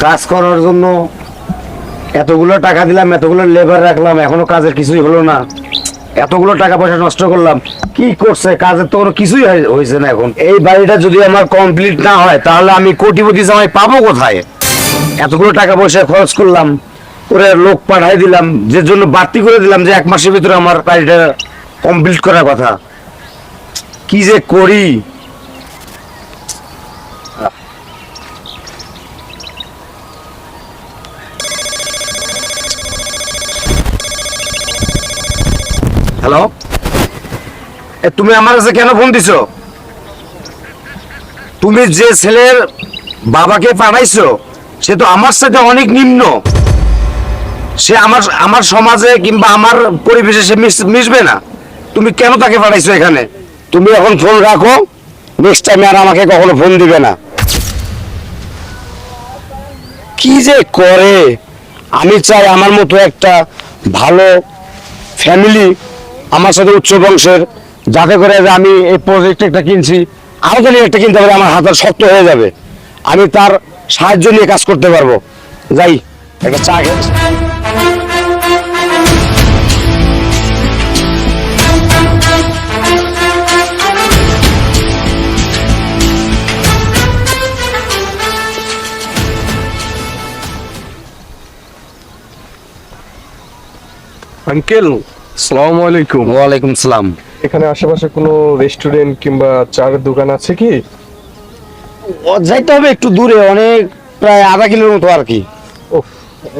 কাজ করার জন্য এতগুলো টাকা দিলাম, এতগুলো লেবার রাখলাম, এখনও কাজের কিছুই হলো না। এতগুলো টাকা পয়সা নষ্ট করলাম, কি করছে? কাজের তো কোনো কিছুই হয়- হয়েছে না এখন। এই বাড়িটা যদি আমার কমপ্লিট না হয়, তাহলে আমি কোটিপতি জামাই পাবো কোথায়? এতগুলো টাকা পয়সা খরচ করলাম, করে লোক পাঠাই দিলাম, যে জন্য বাড়তি করে দিলাম যে এক মাসের ভিতরে আমার বাড়িটা কমপ্লিট করার কথা। কি যে করি? তুমি আমার কাছে কেন ফোন দিছো? তুমি যে ছেলের বাবাকে পাঠাইছো, সে তো আমার সাথে অনেক নিম্ন। সে আমার আমার সমাজে কিংবা আমার পরিবেশে সে মিশবে না। তুমি কেন তাকে পাঠাইছো এখানে? তুমি এখন ফোন রাখো নেক্সট টাইমে আর আমাকে কখনো ফোন দিবে না। কি যে করে? আমি চাই আমার মতো একটা ভালো ফ্যামিলি আমার সাথে উচ্চ বংশের যাতে করে যে আমি এই প্রজেক্ট একটা কিনছি আরও জানি একটা কিনতে পারে আমার হাতের শক্ত হয়ে যাবে। আমি তার সাহায্য নিয়ে কাজ করতে পারব। যাই একটা চা খেয়ে আঙ্কেল সালাম আলাইকুম। ওয়ালাইকুম সালাম। এখানে আশেপাশে কোনো রেস্টুরেন্ট কিংবা চার দোকান আছে কি? যাইতে হবে একটু দূরে অনেক প্রায় আধা কিলোর মতো আর কি।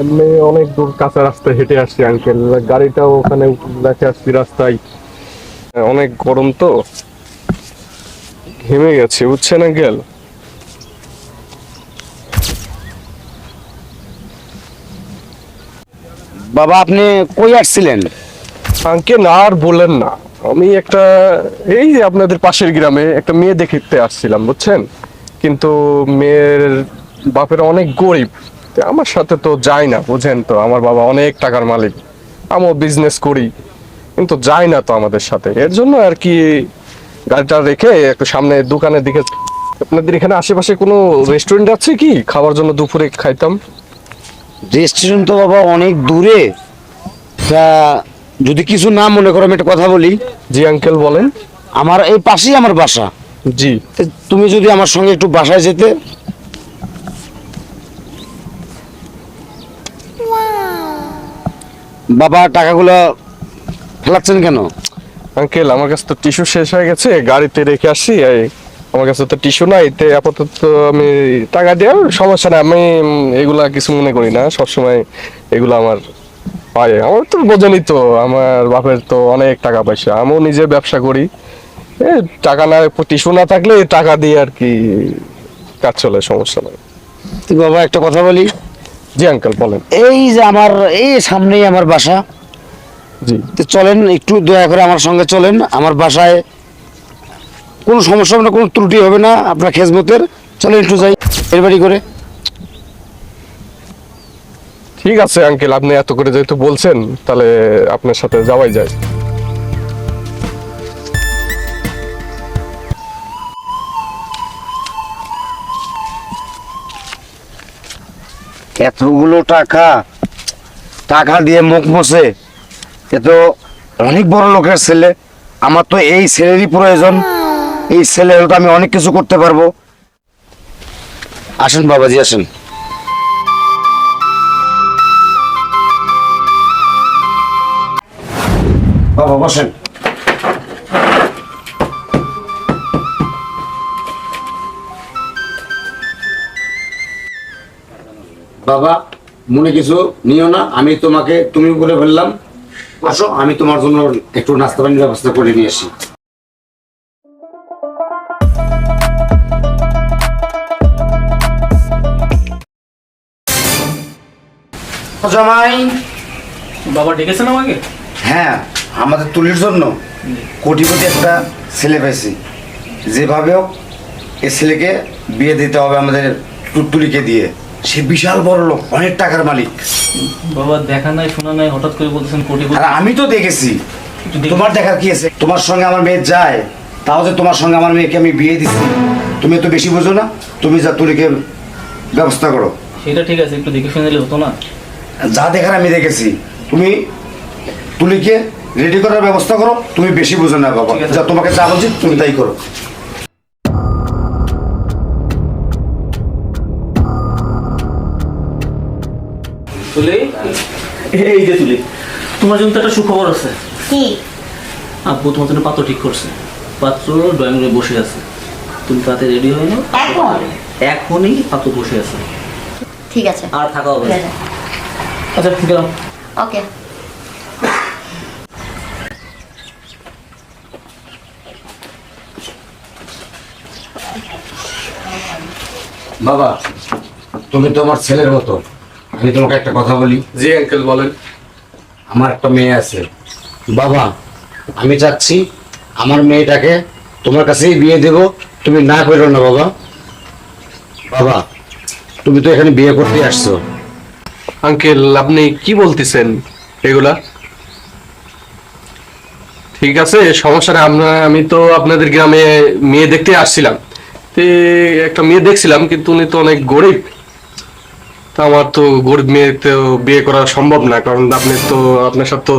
এমনি অনেক দূর কাঁচা রাস্তায় হেঁটে আসছি আঙ্কেল গাড়িটাও ওখানে রেখে আসছি রাস্তায়। অনেক গরম তো। ঘেমে গেছে বুঝছেন আঙ্কেল বাবা আপনি কই আসছিলেন? আঙ্কেল আর বলেন না। আমি একটা, এই যে আপনাদের পাশের গ্রামে একটা মেয়ে দেখতে আসছিলাম, বুঝছেন? কিন্তু মেয়ের বাপের অনেক গরিব। আমার সাথে তো যায় না, বুঝেন তো। আমার বাবা অনেক টাকার মালিক। আমিও বিজনেস করি, কিন্তু যায় না তো আমাদের সাথে। এর জন্য আর কি গাড়িটা রেখে একটু সামনে দোকানের দিকে আপনাদের এখানে আশেপাশে কোনো রেস্টুরেন্ট আছে কি? খাওয়ার জন্য দুপুরে খাইতাম? রেস্টুরেন্ট তো বাবা অনেক দূরে। তা যদি কিছু না মনে করো আমি একটা কথা বলি। জি আঙ্কেল বলেন। আমার এই পাশেই আমার বাসা। জি। তুমি যদি আমার সঙ্গে একটু বাসায় যেতে। বাবা টাকাগুলো ফেলাচ্ছেন কেন? আঙ্কেল আমার কাছে তো টিস্যু শেষ হয়ে গেছে গাড়িতে রেখে আসি এই আমার কাছে তো টিস্যু নাই তে আপাতত আমি টাকা দিয়ে সমস্যা নাই আমি এগুলা কিছু মনে করি না সবসময় এগুলো আমার পায়। আমার তো বোঝেনি তো আমার বাপের তো অনেক টাকা পয়সা। আমিও নিজে ব্যবসা করি। টাকা না টিস্যু না থাকলে টাকা দিয়ে আর কি কাজ চলে সমস্যা নাই। তুই বাবা একটা কথা বলি। জি আঙ্কেল বলেন। এই যে আমার এই সামনেই আমার বাসা। জি। তো চলেন একটু দয়া করে আমার সঙ্গে চলেন। আমার বাসায় কোনো সমস্যা হবে না কোনো ত্রুটি হবে না আপনার খেজমতের। চলেন একটু যাই এর বাড়ি করে। ঠিক আছে, আঙ্কেল, আপনি এত করে যেহেতু বলছেন, তাহলে আপনার সাথে যাওয়াই যায়। এতগুলো টাকা টাকা দিয়ে মুখ বসে এ তো অনেক বড় লোকের ছেলে। আমার তো এই ছেলেরই প্রয়োজন। এই ছেলে হলে তো আমি অনেক কিছু করতে পারব। আসেন বাবাজি, আসেন। বাবা বসেন। বাবা মনে কিছু নিও না আমি তোমাকে তুমি বলে ফেললাম। আসো আমি তোমার জন্য একটু নাস্তা পানির ব্যবস্থা করে নিয়ে আসি। জামাই। বাবা ডেকেছেন আমাকে? হ্যাঁ। আমাদের তুলির জন্য কোটিপতি একটা ছেলে পেয়েছি। যেভাবে হোক এ ছেলেকে বিয়ে দিতে হবে আমাদের তুলিকে দিয়ে। সে বিশাল বড় লোক অনেক টাকার মালিক। বাবা দেখা নাই শোনা নাই হঠাৎ করে বলতেছেন কোটি কোটি আর আমি তো দেখেছি। তোমার দেখার কি আছে? তোমার সঙ্গে আমার মেয়ে যায় তাও যে তোমার সঙ্গে আমার মেয়েকে আমি বিয়ে দিচ্ছি তুমি তো বেশি বোঝো না তুমি যা তুলিকে ব্যবস্থা করো। সেটা ঠিক আছে একটু দেখে শুনে হতো না। যা দেখার আমি দেখেছি। তুমি তুলিকে রেডি করার ব্যবস্থা করো। তুমি বেশি বুঝো না বাবা। যা তোমাকে যা বলছি তুমি তাই করো। তুলি? এই যে তুলি তোমার জন্য তো একটা সুখবর আছে। কি? আব্বু তোমার জন্য পাত্র ঠিক করছে। পাত্র ড্রয়িং রুমে বসে আছে। তুমি তাতে রেডি হয়ে নাও। এখন? এখনই পাত্র বসে আছে। ঠিক আছে। আর থাকা হবে না। ঠিক আছে। আচ্ছা গেলাম। ওকে বাবা তুমি তো আমার ছেলের মতো। আমি তোমাকে একটা কথা বলি। জি আঙ্কেল বলেন। আমার একটা মেয়ে আছে। বাবা আমি চাচ্ছি আমার মেয়েটাকে তোমার কাছেই বিয়ে দেব। তুমি না করো না বাবা। বাবা তুমি তো এখানে বিয়ে করতে আসছো। আঙ্কেল আপনি কি বলতেছেন এগুলা? ঠিক আছে সমস্যা আমরা আমি তো আপনাদের গ্রামে মেয়ে দেখতে আসছিলাম। একটা মেয়ে দেখছিলাম, কিন্তু উনি তো অনেক গরিব। তা আমার তো গরিব মেয়ে তো বিয়ে করা সম্ভব না, কারণ আপনি তো, আপনার সাথে তো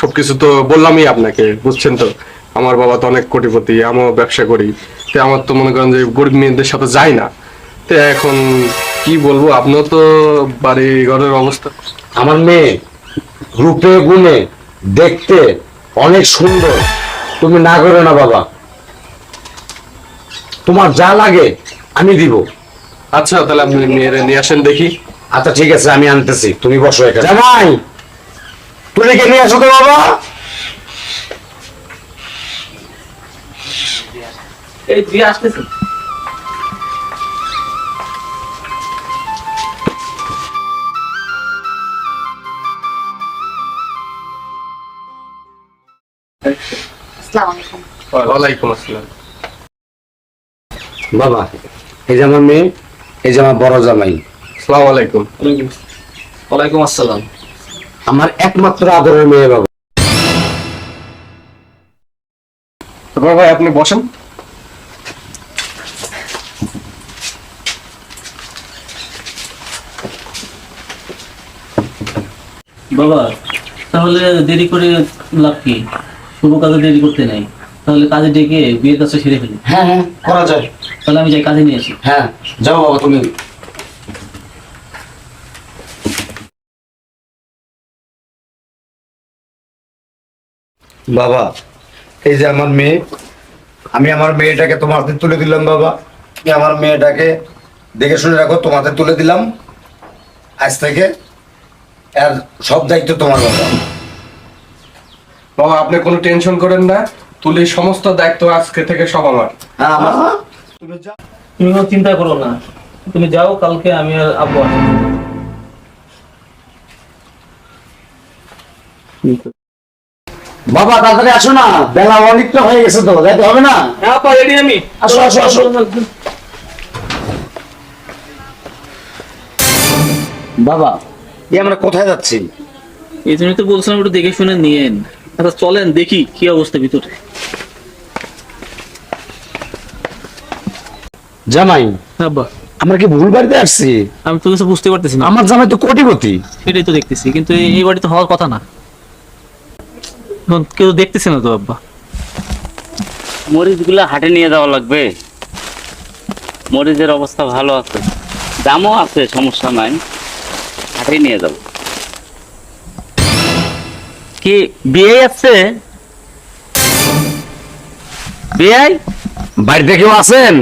সবকিছু তো বললামই আপনাকে, বুঝছেন তো? আমার বাবা তো অনেক কোটিপতি, আমিও ব্যবসা করি। তো আমার তো মনে করেন যে গরিব মেয়েদের সাথে যাই না। তো এখন কি বলব, আপনিও তো বাড়ি ঘরের অবস্থা। আমার মেয়ে রূপে, গুণে, দেখতে অনেক সুন্দর। তুমি না করো না বাবা। তোমার যা লাগে আমি দিব। আচ্ছা তাহলে আপনি মেয়েরে নিয়ে আসেন দেখি। আচ্ছা ঠিক আছে আমি আনতেছি। তুমি বসো এখানে। জামাই তুই রেখে নিয়ে আসো তো বাবা। এই দিয়ে আসতেছে আসসালামু আলাইকুম। ওয়ালাইকুম আসসালাম। বাবা এই যে আমার মেয়ে এই যে আমার বড় জামাই। আসসালামু আলাইকুম। ওয়ালাইকুম আসসালাম। আমার একমাত্র আদরের মেয়ে বাবা ভাই আপনি বসেন। বাবা তাহলে দেরি করে লাভ কি? শুভ কাজে দেরি করতে নাই। তাহলে কাজে ডেকে বিয়ের কাজটা সেরে ফেলি। হ্যাঁ হ্যাঁ করা যায়। তাহলে আমি যাই কাজে নিয়ে আসি। হ্যাঁ যাও বাবা তুমি। বাবা এই যে আমার মেয়ে আমি আমার মেয়েটাকে তোমার হাতে তুলে দিলাম বাবা। তুমি আমার মেয়েটাকে দেখে শুনে রাখো হাতে তুলে দিলাম। আজ থেকে আর সব দায়িত্ব তোমার বাবা। বাবা আপনি কোনো টেনশন করেন না। তুলে সমস্ত দায়িত্ব আজকে থেকে সব আমার। হ্যাঁ তুমি যা তুমি কোনো চিন্তা করো না। তুমি যাও কালকে আমি আর আব্বু বাবা তাড়াতাড়ি আসো না। বেলা অনেকটা হয়ে গেছে তো যাইতে হবে না? হ্যাঁ পা রেডি আমি। আসো, আসো, আসো। বাবা এই আমরা কোথায় যাচ্ছি? এই জন্যই তো বলছিলাম একটু দেখে শুনে নিয়েন। আচ্ছা চলেন দেখি কি অবস্থা ভিতরে। জামাই আব্বা। আমরা কি ভুল বাড়িতে আসছি? আমি তো কিছু বুঝতে পারতেছি না। আমার জামাই তো কোটিপতি। সেটাই তো দেখতেছি কিন্তু এই এই বাড়িতে হওয়ার কথা না। কেউ দেখতেছে না তো আব্বা। মরিচগুলো হাটে নিয়ে যাওয়া লাগবে। মরিচের অবস্থা ভালো আছে। দামও আছে সমস্যা নাই। হাটে নিয়ে যাব। কি বিয়ে আছে? বিয়ে? বাড়িতে কেউ আছেন?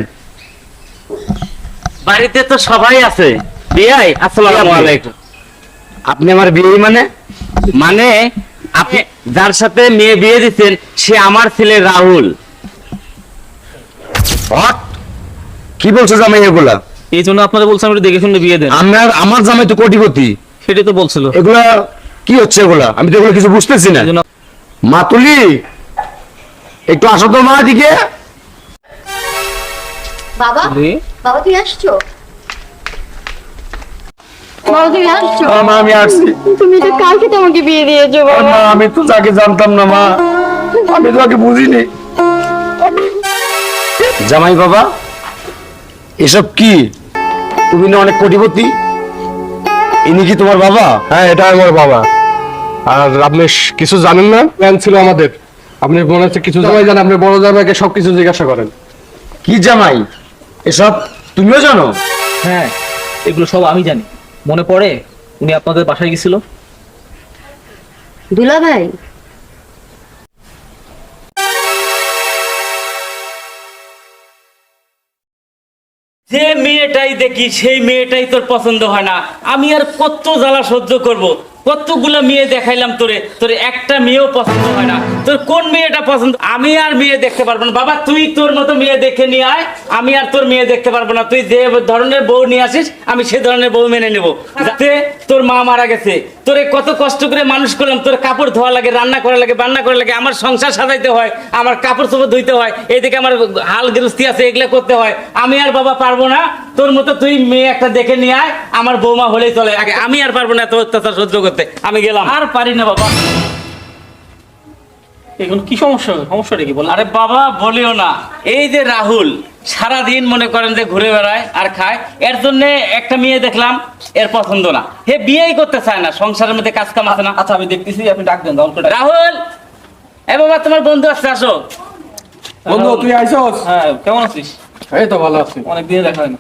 বাড়িতে তো সবাই আছে। বিয়ে? আসসালামু আলাইকুম। আপনি আমার বিয়ে মানে? মানে আপনি যার সাথে মেয়ে বিয়ে দিচ্ছেন সে আমার ছেলে রাহুল? কি বলছো জামাই এগুলা? এই জন্য আপনারা বলছিলাম একটু দেখে শুনে বিয়ে দেন। আমার আমার জামাই তো কোটিপতি। সেটাই তো বলছিল। এগুলা কি হচ্ছে এগুলা? আমি তো এগুলো কিছু বুঝতেছি না। মাতুলি একটু আসো তো মা দিকে বাবা বাবা তুই আসছো? তুমি মা আমি আসছি। তুমি তো কালকে তোমাকে বিয়ে দিয়েছ বাবা। মা আমি তো যাকে জানতাম না মা। আমি তো আগে বুঝিনি। জামাই বাবা এসব কি? তুমি না অনেক কোটিপতি? ইনি কি তোমার বাবা? হ্যাঁ এটা আমার বাবা। আর আপনি কিছু জানেন না? প্ল্যান ছিল আমাদের। আপনি মনে হচ্ছে কিছু জামাই জানেন আপনি বড় জামাইকে সবকিছু জিজ্ঞাসা করেন। কি জামাই? এসব তুমিও জানো? হ্যাঁ এগুলো সব আমি জানি। মনে পড়ে উনি আপনাদের বাসায় গেছিল? দুলা ভাই মেয়েটাই দেখি, সেই মেয়েটাই তোর পছন্দ হয় না। আমি আর কত জ্বালা সহ্য করব? কতগুলো মেয়ে দেখাইলাম তোরে, তোর একটা মেয়েও পছন্দ হয় না। তোর কোন মেয়েটা পছন্দ? আমি আর মেয়ে দেখতে পারব না। বাবা, তুই তোর মতো মেয়ে দেখে নিয়ে আয়। আমি আর তোর মেয়ে দেখতে পারব না। তুই যে ধরনের বউ নিয়ে আসিস, আমি সে ধরনের বউ মেনে নেব। যাতে তোর মা মারা গেছে। তোরে কত কষ্ট করে মানুষ করলাম। তোর কাপড় ধোয়া লাগে, রান্না করা লাগে, বান্না করা লাগে, আমার সংসার সাজাইতে হয়, আমার কাপড় চোপড় ধুইতে হয়, এদিকে আমার হাল গৃহস্থী আছে, এগুলো করতে হয়। আমি আর বাবা পারব না। তোর মতো তুই মেয়ে একটা দেখে নিয়ে আয় আমার বৌমা হলেই চলে। আগে আমি আর পারব না এত অত্যাচার সহ্য করতে। আমি গেলাম। আর পারি না বাবা। এখন কি সমস্যা? সমস্যাটা কি বল? আরে বাবা বলিও না। এই যে রাহুল সারা দিন মনে করেন যে ঘুরে বেড়ায় আর খায় এর জন্য একটা মেয়ে দেখলাম এর পছন্দ না। হে বিয়েই করতে চায় না সংসারের মধ্যে কাজ কাম আছে না। আচ্ছা আমি দেখতেছি আপনি ডাক দেন রাহুল! এ বাবা তোমার বন্ধু আসছে আসো। বন্ধু তুই আইসস? হ্যাঁ কেমন আছিস? এই তো ভালো আছি। অনেক দিনে দেখা হয় না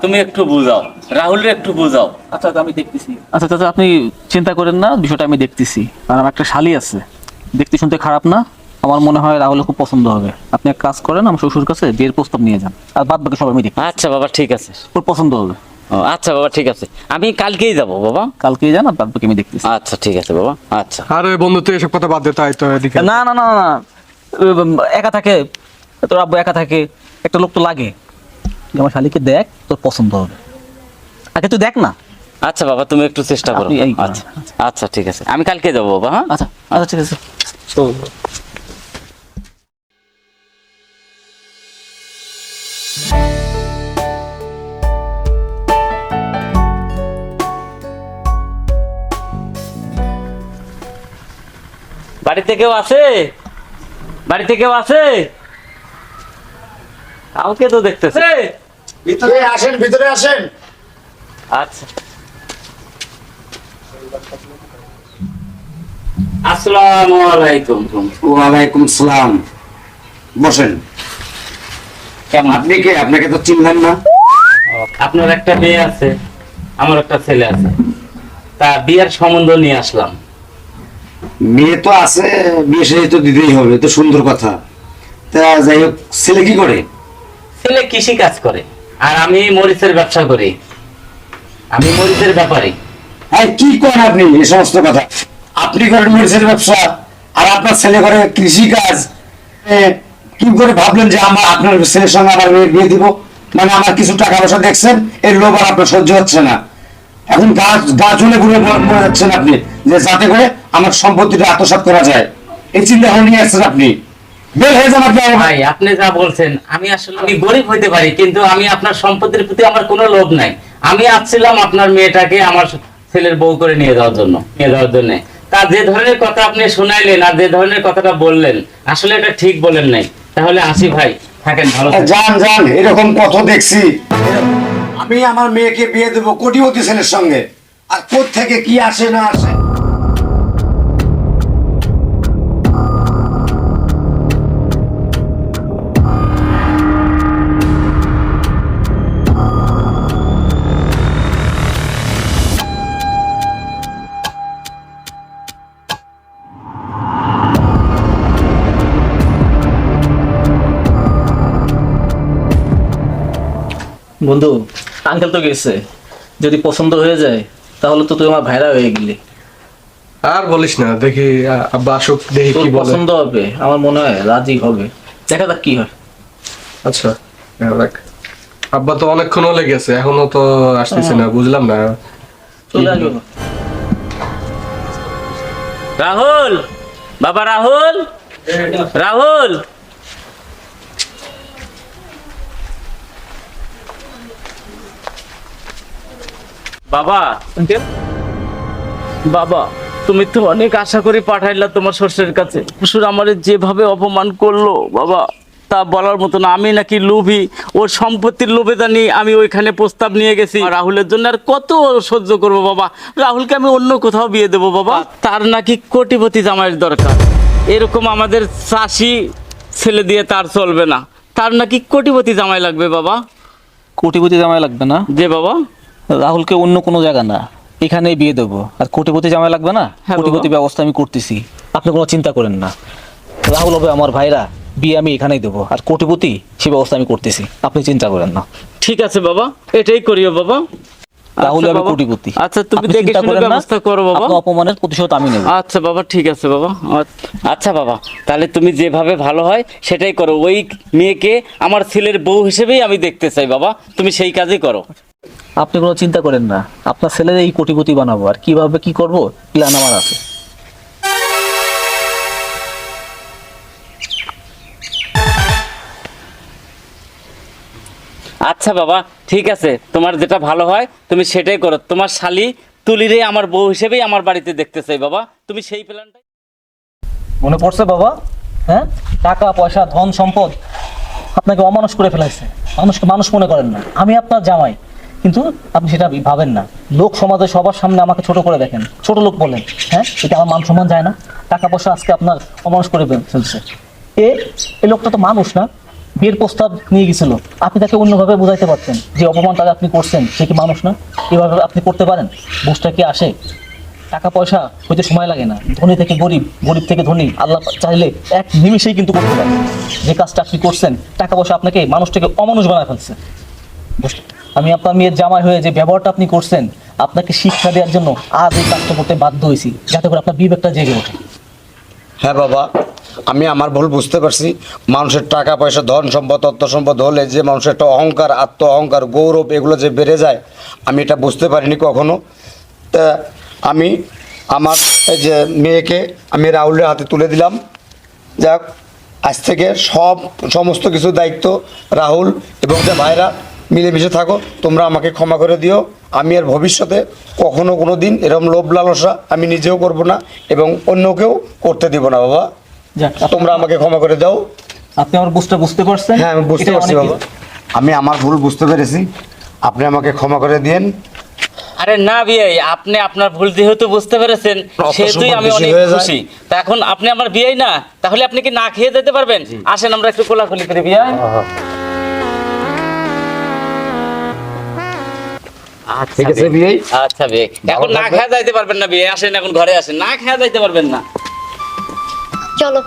তুমি একটু বুঝাও। রাহুলের একটু বুঝাও। আচ্ছা আচ্ছা, আমি দেখতেছি। আচ্ছা চাচা আপনি চিন্তা করেন না বিষয়টা আমি দেখতেছি। আর আমার একটা শালি আছে। দেখতে শুনতে খারাপ না। আমার মনে হয় রাহুলের খুব পছন্দ হবে। আপনি এক কাজ করেন আমার শ্বশুর কাছে বিয়ের প্রস্তাব নিয়ে যান। আর বাদ বাকি সব আমি দেখি আচ্ছা বাবা ঠিক আছে। ওর পছন্দ হবে। ও, আচ্ছা বাবা ঠিক আছে। আমি কালকেই যাব বাবা। কালকেই যান আর বাদ বাকি আমি দেখতেছি। আচ্ছা ঠিক আছে বাবা। আচ্ছা। আরে বন্ধু তুই এসব কথা বাদ দে তাই তো এদিকে। না না না না, না। উম, একা থাকে। তোর আব্বু একা থাকে। একটা লোক তো লাগে। যে আমার শালিকে দেখ তোর পছন্দ হবে। আগে তুই দেখ না। আচ্ছা বাবা তুমি একটু চেষ্টা করো। আচ্ছা আচ্ছা ঠিক আছে। আমি কালকে যাব বাবা হ্যাঁ? আচ্ছা আচ্ছা ঠিক আছে। বাড়িতে কেউ আছে? বাড়িতে কেউ আছে? কাউকে তো দেখতেছে। ভিতরে আসেন ভিতরে আসেন। আচ্ছা। আসসালামু আলাইকুম। ওয়ালাইকুম সালাম। বসেন। কেমন? আপনি কে? আপনাকে তো চিনলেন না। আপনার একটা মেয়ে আছে আমার একটা ছেলে আছে। তা বিয়ের সম্বন্ধ নিয়ে আসলাম। মেয়ে তো আছে বিয়ে সাথে তো দিতেই হবে তো সুন্দর কথা। তা যাই হোক ছেলে কি করে? ছেলে কৃষি কাজ করে। আর আমি মরিচের ব্যবসা করি। আমি মরিচের ব্যাপারী। হ্যাঁ কি করেন আপনি? এই সমস্ত কথা। আপনি করেন মরিচের ব্যবসা, আর আপনার ছেলে করে কৃষি কাজ কি করে ভাবলেন যে আমার, আপনার ছেলের সঙ্গে আমার মেয়ের বিয়ে দিব? মানে আমার কিছু টাকা পয়সা দেখছেন, এর লোভ আর আপনার সহ্য হচ্ছে না। এখন গাছ গা চলে ঘুরে যাচ্ছেন আপনি, যে যাতে করে আমার সম্পত্তিটা আত্মসাৎ করা যায়। এই চিন্তা নিয়ে আসছেন আপনি। বের হয়ে যান আপনি ভাই আপনি যা বলছেন আমি আসলে আমি গরিব হইতে পারি কিন্তু আমি আপনার সম্পত্তির প্রতি আমার কোনো লোভ নাই। আমি আসছিলাম আপনার মেয়েটাকে আমার ছেলের বউ করে নিয়ে যাওয়ার জন্য নিয়ে যাওয়ার জন্য। তা যে ধরনের কথা আপনি শোনাইলেন আর যে ধরনের কথাটা বললেন আসলে এটা ঠিক বলেন নাই। তাহলে আসি ভাই থাকেন ভালো যান যান এরকম কত দেখছি। আমি আমার মেয়েকে বিয়ে দেবো কোটিপতি ছেলের সঙ্গে। আর কোথ থেকে কি আসে না আসে? বন্ধু আঙ্কেল তো গেছে। যদি পছন্দ হয়ে যায় তাহলে তো তুই আমার ভাইরা হয়ে গেলি। আর বলিস না দেখি আব্বা আসুক দেখি কি বলে। পছন্দ হবে আমার মনে হয় রাজি হবে। দেখা যাক কি হয়। আচ্ছা হ্যাঁ, দেখ আব্বা তো অনেকক্ষণ হলে গেছে এখনও তো আসতেছে না বুঝলাম না। চলে আসবে। রাহুল! বাবা রাহুল! রাহুল! বাবা। আঙ্কেল? বাবা তুমি তো অনেক আশা করে পাঠাইলা তোমার শ্বশুরের কাছে। শ্বশুর আমার যেভাবে অপমান করল বাবা তা বলার মতো না। আমি নাকি লোভী ওর সম্পত্তির লোভে জানি আমি ওইখানে প্রস্তাব নিয়ে গেছি। রাহুলের জন্য আর কত সহ্য করব বাবা। রাহুলকে আমি অন্য কোথাও বিয়ে দেবো বাবা। তার নাকি কোটিপতি জামাইয়ের দরকার। এরকম আমাদের চাষি ছেলে দিয়ে তার চলবে না। তার নাকি কোটিপতি জামাই লাগবে বাবা। কোটিপতি জামাই লাগবে না? যে বাবা। রাহুলকে অন্য কোনো জায়গা না। এখানেই বিয়ে দেবো। আর কোটিপতি জামাই লাগবে না? হ্যাঁ, কোটিপতি ব্যবস্থা আমি করতেছি। আপনি কোনো চিন্তা করেন না। রাহুল হবে আমার ভাইরা বিয়ে আমি এখানেই দেবো। আর কোটিপতি সে ব্যবস্থা আমি করতেছি। আপনি চিন্তা করেন না। ঠিক আছে বাবা এটাই করিও বাবা। রাহুল আচ্ছা হবে কোটিপতি। আচ্ছা তুমি দেখে শুনে না, ব্যবস্থা করো বাবা। আপনার অপমানের প্রতিশোধ আমি নেব। আচ্ছা বাবা ঠিক আছে বাবা। আচ্ছা বাবা তাহলে তুমি যেভাবে ভালো হয় সেটাই করো। ওই মেয়েকে আমার ছেলের বউ হিসেবেই আমি দেখতে চাই বাবা। তুমি সেই কাজই করো। আপনি কোনো চিন্তা করেন না। আপনার ছেলের এই কোটিপতি বানাবো। আর কীভাবে কি করব? প্ল্যান আমার আছে। আচ্ছা বাবা ঠিক আছে। তোমার যেটা ভালো হয় তুমি সেটাই করো। তোমার শালি তুলিরে আমার বউ হিসেবেই আমার বাড়িতে দেখতে চাই বাবা। তুমি সেই প্ল্যানটাই মনে পড়ছে বাবা? হ্যাঁ? টাকা পয়সা ধন সম্পদ আপনাকে অমানুষ করে ফেলাইছে। মানুষকে মানুষ মনে করেন না। আমি আপনার জামাই। কিন্তু আপনি সেটা ভাবেন না। লোক সমাজে সবার সামনে আমাকে ছোট করে দেখেন। ছোট লোক বলেন হ্যাঁ? এটা আমার মান সম্মান যায় না। টাকা পয়সা আজকে আপনার অমানুষ করে ফেলছে। এ এই লোকটা তো মানুষ না। বিয়ের প্রস্তাব নিয়ে গেছিল আপনি তাকে অন্যভাবে বুঝাইতে পারতেন যে অপমান অপমানটা আপনি করছেন, সে কি মানুষ না? এভাবে আপনি করতে পারেন? বুঝটা কি আসে? টাকা পয়সা হইতে সময় লাগে না। ধনী থেকে গরিব গরিব থেকে ধনী। আল্লাহ চাইলে এক নিমিষেই কিন্তু করতে পারে। যে কাজটা আপনি করছেন, টাকা পয়সা আপনাকে মানুষটাকে অমানুষ বানায় ফেলছে। বুঝ- আমি আপনার মেয়ের জামাই হয়ে যে ব্যবহারটা আপনি করছেন, আপনাকে শিক্ষা দেওয়ার জন্য আজ এই কাজটা করতে বাধ্য হয়েছি। যাতে করে আপনার বিবেকটা জেগে ওঠে। হ্যাঁ বাবা, আমি আমার ভুল বুঝতে পারছি। মানুষের টাকা, পয়সা, ধন সম্পদ অর্থ সম্পদ হলে যে মানুষের একটা অহংকার আত্ম অহংকার গৌরব, এগুলো যে বেড়ে যায়, আমি এটা বুঝতে পারিনি কখনো। তা আমি আমার এই যে মেয়েকে আমি রাহুলের হাতে তুলে দিলাম। যাক, আজ থেকে সব, সমস্ত কিছু দায়িত্ব রাহুল এবং যে ভাইরা মিলেমিশে থাকো তোমরা আমাকে ক্ষমা করে দিও। আমি আর ভবিষ্যতে কখনো কোনো দিন এরকম লোভ লালসা আমি নিজেও করব না এবং অন্যকেও করতে দিব না বাবা। যাক তোমরা আমাকে ক্ষমা করে দাও। আপনি আমার বুঝতে বুঝতে পারছেন? হ্যাঁ আমি বুঝতে পারছি বাবা। আমি আমার ভুল বুঝতে পেরেছি। আপনি আমাকে ক্ষমা করে দিয়েন। আরে না বিয়ে আপনি আপনার ভুল যেহেতু বুঝতে পেরেছেন সেহেতুই আমি অনেক খুশি। তা এখন আপনি আমার বিয়ে না তাহলে আপনি কি না খেয়ে যেতে পারবেন? আসেন আমরা একটু কোলাকুলি করে বিয়ে। ঠিক আছে, বিয়ে। আচ্ছা বিয়ে এখন না খেয়া খেয়ে যাইতে পারবেন না বিয়ে আসেন এখন ঘরে আসেন। না খেয়ে যাইতে পারবেন না। চলো।